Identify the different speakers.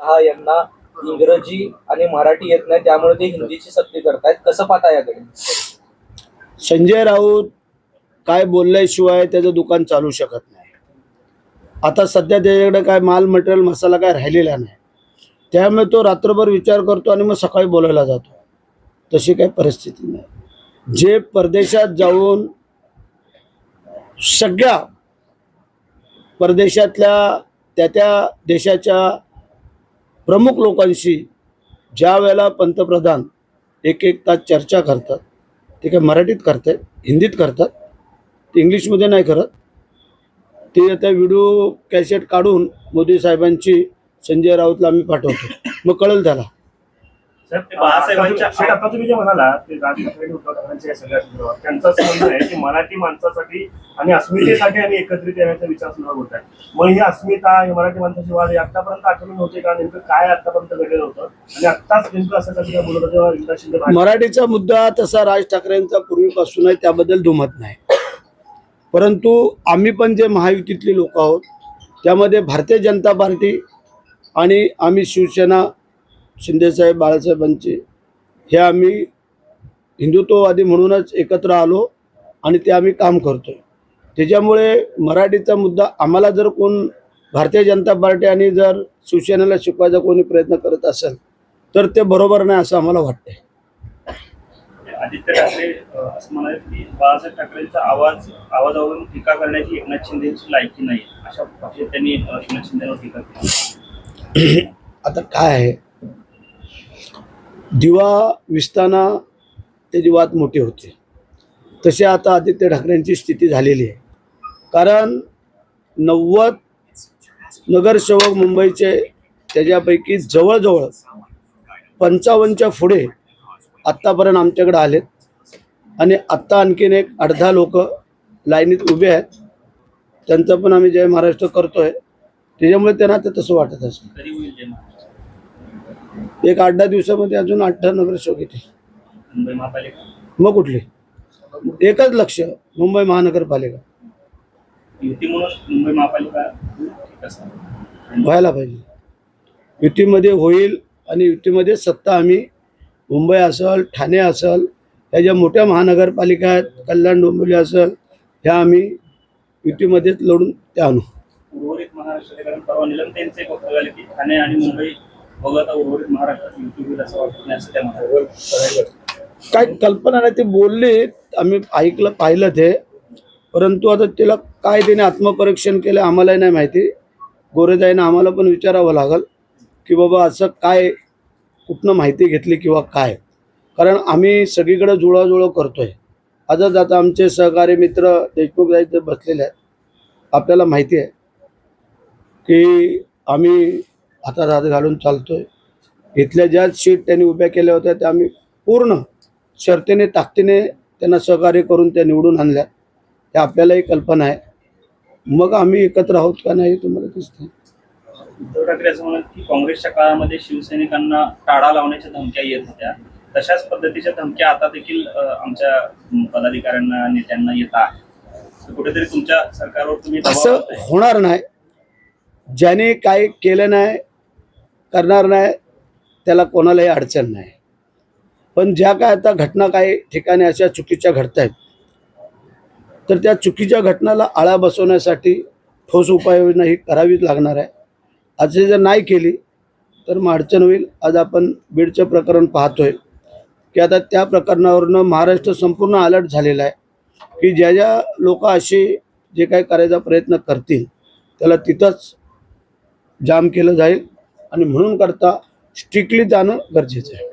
Speaker 1: शहा यांना इंग्रजी आणि मराठी येत नाही त्यामुळे ते हिंदीची सक्ती करतायत. कसं पाहता याकडे?
Speaker 2: संजय राऊत काय बोलल्याशिवाय त्याचं दुकान चालू शकत नाही. आता सध्या त्याच्याकडे काय माल मटेरियल मसाला काय राहिलेला नाही. त्यामुळे तो रात्रभर विचार करतो आणि मग सकाळी बोलायला जातो. तशी काही परिस्थिती नाही. जे परदेशात जाऊन सगळ्या परदेशातल्या त्या त्या देशाच्या प्रमुख लोकांशी ज्या वेळेला पंतप्रधान एक एक तास चर्चा करतात ते काय मराठीत करतात हिंदीत करतात ते इंग्लिशमध्ये नाही करत. ते आता व्हिडिओ कॅसेट काढून मोदी साहेबांची संजय राऊतला आम्ही पाठवतो. मग कळेल त्याला.
Speaker 3: आता तुम्ही जे म्हणाला ते राज ठाकरे आणि उद्धव ठाकरेंच्या या सगळ्या संदर्भात त्यांचं असं म्हणणं आहे की मराठी माणसासाठी आणि अस्मितेसाठी आणि एकत्रित येण्याचा विचार सुद्धा होत आहे. मग ही अस्मिता ही मराठी माणसाची वाद आतापर्यंत आठवण नव्हते का? नेमकं काय आतापर्यंत घडलेलं होतं? आणि आत्ताच नेमकं असं कसं काय बोलत होतं? जेव्हा एकनाथ शिंदे बाहेर-
Speaker 2: मराठीचा मुद्दा तसा राज ठाकरेंचा पूर्वीपासून आहे त्याबद्दल दुमत नाही. परंतु आम्ही पण जे महायुतीतले लोक आहोत त्यामध्ये भारतीय जनता पार्टी आणि आम्ही शिवसेना शिंदेसाहेब बाळासाहेबांचे. हे आम्ही हिंदुत्ववादी म्हणूनच एकत्र आलो आणि ते आम्ही काम करतोय. त्याच्यामुळे मराठीचा मुद्दा आम्हाला जर कोण भारतीय जनता पार्टी आणि जर शिवसेनेला शिकवायचा कोणी प्रयत्न करत असेल तर ते बरोबर नाही असं आम्हाला वाटतंय.
Speaker 4: आदित्य ठाकरे असं म्हणाले की बाळासाहेब ठाकरेंचा आवाज आवाजावरून टीका करण्याची एकनाथ शिंदेची लायकी नाही. अशा भाषेत त्यांनी एकनाथ शिंदेवर टीका केली.
Speaker 2: आता काय आहे? दिवा विसताना त्याची वाद मोठी होते. तसे आता आदित्य ठाकरेंची स्थिती झालेली आहे. कारण नव्वद नगरसेवक मुंबईचे त्याच्यापैकी जवळजवळ पंचावन्नच्या पुढे आत्तापर्यंत आमच्याकडे आलेत. आणि आत्ता आणखीन एक अर्धा लोक लाईनीत उभे आहेत. त्यांचं पण आम्ही जय महाराष्ट्र करतोय. त्याच्यामुळे त्यांना ते तसं वाटत असेल. एक आठ दहा दिवसामध्ये अजून आठ दहा नगरसेवक येते
Speaker 4: मुंबई महापालिका?
Speaker 2: मग कुठले? एकच लक्ष मुंबई महानगरपालिका.
Speaker 4: मुंबई महापालिका
Speaker 2: व्हायला पाहिजे. युतीमध्ये होईल आणि युतीमध्ये सत्ता आम्ही मुंबई असेल ठाणे असेल ह्या ज्या मोठ्या महानगरपालिका आहेत कल्याण डोंबिवली असेल ह्या आम्ही युतीमध्येच लढून त्या आणू.
Speaker 4: उर्वरित महाराष्ट्र कारण परवा की ठाणे आणि मुंबई वगळता उर्वरित महाराष्ट्रात युती होईल असं असं त्या म्हणाले
Speaker 2: काय कल्पना नाही ते बोलले आम्ही ऐकलं पाहिलं ते. परंतु आता तिला काय त्याने आत्मपरीक्षण केलं आम्हालाही नाही माहिती. गोरेदाईनं आम्हाला पण विचारावं लागल की बाबा असं काय कुठनं माहिती घेतली किंवा काय? कारण आम्ही सगळीकडे जुळाजुळव करतोय. आजच आता आमचे सहकारी मित्र देशमुख जायचे बसलेले आहेत आपल्याला माहिती आहे की आम्ही हातात हात घालून चालतोय. इथल्या ज्या सीट त्यांनी उभ्या केल्या होत्या त्या आम्ही पूर्ण शर्तीने ताकदीने त्यांना सहकार्य करून त्या निवडून आणल्या. हे आपल्यालाही कल्पना आहे. मग आम्ही एकत्र आहोत का नाही हे तुम्हाला दिसते
Speaker 4: उद्धव ठाकरे असं म्हणाले की काँग्रेसच्या काळामध्ये शिवसैनिकांना टाळा लावण्याच्या धमक्या येत होत्या. तशाच पद्धतीच्या धमक्या आता देखील आमच्या पदाधिकाऱ्यांना नेत्यांना येत आहे तर कुठेतरी तुमच्या सरकारवर तुम्ही
Speaker 2: असं. होणार नाही. ज्याने काय केलं नाही करणार नाही त्याला कोणालाही अडचण नाही. पण ज्या काय आता घटना काही ठिकाणी अशा चुकीच्या घडत आहेत तर त्या चुकीच्या घटनाला आळा बसवण्यासाठी ठोस उपाययोजना ही करावीच लागणार आहे. असे जर नाही केली तर मग अडचण होईल. आज आपण बीडचं प्रकरण पाहतोय की आता त्या प्रकरणावरनं महाराष्ट्र संपूर्ण अलर्ट झालेला आहे की ज्या ज्या लोक असे जे काही करायचा प्रयत्न करतील त्याला तिथंच जाम केलं जाईल. आणि म्हणून करता स्ट्रिक्टली जाणं गरजेचं आहे.